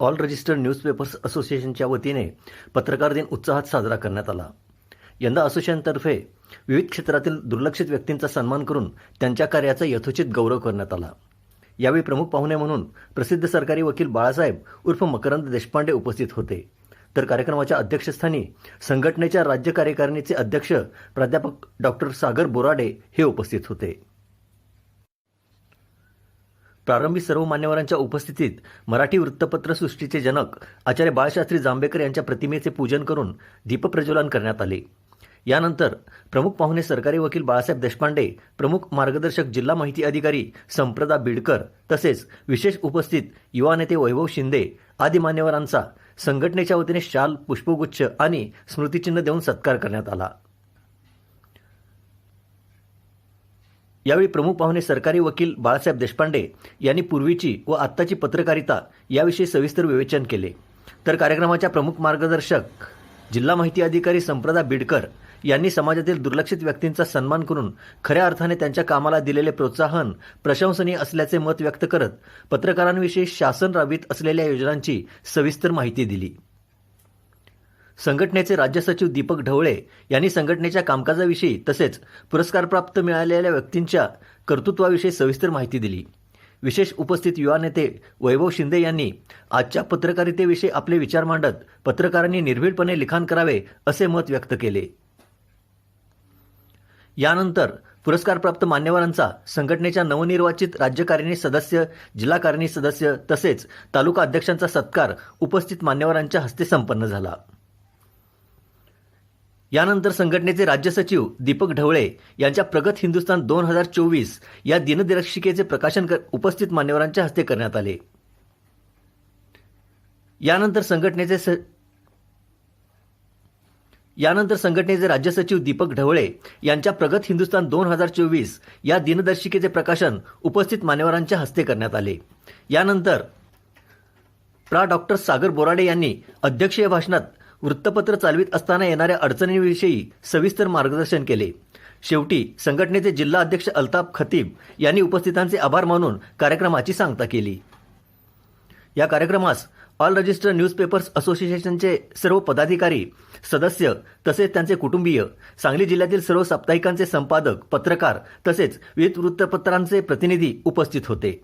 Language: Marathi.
ऑल रजिस्टर्ड न्यूजपेपर्स असोसिएशनच्या वतीने पत्रकार दिन उत्साहात साजरा करण्यात आला. यंदा असोसिएशनतर्फे विविध क्षेत्रातील दुर्लक्षित व्यक्तींचा सन्मान करून त्यांच्या कार्याचा यथोचित गौरव करण्यात आला. यावेळी प्रमुख पाहुणे म्हणून प्रसिद्ध सरकारी वकील बाळासाहेब उर्फ मकरंद देशपांडे उपस्थित होते. तर कार्यक्रमाच्या अध्यक्षस्थानी संघटनेच्या राज्य कार्यकारिणीचे अध्यक्ष प्राध्यापक डॉक्टर सागर बोराडे हे उपस्थित होते. प्रारंभी सर्व मान्यवरांच्या उपस्थितीत मराठी वृत्तपत्र सृष्टीचे जनक आचार्य बाळशास्त्री जांभेकर यांच्या प्रतिमेचे पूजन करून दीपप्रज्वलन करण्यात आले. यानंतर प्रमुख पाहुणे सरकारी वकील बाळासाहेब देशपांडे प्रमुख मार्गदर्शक जिल्हा माहिती अधिकारी संप्रदा बिडकर तसेच विशेष उपस्थित युवा नेते वैभव शिंदे आदी मान्यवरांचा संघटनेच्या वतीने शाल पुष्पगुच्छ आणि स्मृतिचिन्ह देऊन सत्कार करण्यात आला. यावेळी प्रमुख पाहुणे सरकारी वकील बाळासाहेब देशपांडे यांनी पूर्वीची व आत्ताची पत्रकारिता याविषयी सविस्तर विवेचन केले. तर कार्यक्रमाच्या प्रमुख मार्गदर्शक जिल्हा माहिती अधिकारी संप्रदा बिडकर यांनी समाजातील दुर्लक्षित व्यक्तींचा सन्मान करून खऱ्या अर्थाने त्यांच्या कामाला दिलेले प्रोत्साहन प्रशंसनीय असल्याचे मत व्यक्त करत पत्रकारांविषयी शासन राबवित असलेल्या योजनांची सविस्तर माहिती दिली. संघटनेचे राज्य सचिव दीपक ढवळे यांनी संघटनेच्या कामकाजाविषयी तसेच पुरस्कारप्राप्त मिळालेल्या व्यक्तींच्या कर्तृत्वाविषयी सविस्तर माहिती दिली. विशेष उपस्थित युवा नेते वैभव शिंदे यांनी आजच्या पत्रकारितेविषयी आपले विचार मांडत पत्रकारांनी निर्भीडपणे लिखाण करावे असे मत व्यक्त केले. यानंतर पुरस्कारप्राप्त मान्यवरांचा संघटनेच्या नवनिर्वाचित राज्यकारिणी सदस्य जिल्हाकारिणी सदस्य तसेच तालुका अध्यक्षांचा सत्कार उपस्थित मान्यवरांच्या हस्ते संपन्न झाला. यानंतर संघटनेचे राज्य सचिव दीपक ढवळे यांच्या प्रगत हिंदुस्थान दोन हजार चोवीस या दिनदर्शिकेचे प्रकाशन कर- उपस्थित मान्यवरांच्या हस्ते करण्यात आले. यानंतर संघटनेचे स यानंतर संघटनेचे राज्य सचिव दीपक ढवळे यांच्या प्रगत हिंदुस्थान दोन हजार चोवीस या दिनदर्शिकेचे प्रकाशन उपस्थित मान्यवरांच्या हस्ते करण्यात आले. यानंतर प्रा डॉक्टर सागर बोराडे यांनी अध्यक्षीय भाषणात वृत्तपत्र चालवित असताना येणाऱ्या अडचणींविषयी सविस्तर मार्गदर्शन केले. शेवटी संघटनेचे जिल्हा अध्यक्ष अल्ताफ खतीब यांनी उपस्थितांचे आभार मानून कार्यक्रमाची सांगता केली. या कार्यक्रमास ऑल रजिस्टर न्यूजपेपर्स असोसिएशनचे सर्व पदाधिकारी सदस्य तसेच त्यांचे कुटुंबीय सांगली जिल्ह्यातील सर्व साप्ताहिकांचे संपादक पत्रकार तसेच विविध वृत्तपत्रांचे प्रतिनिधी उपस्थित होते.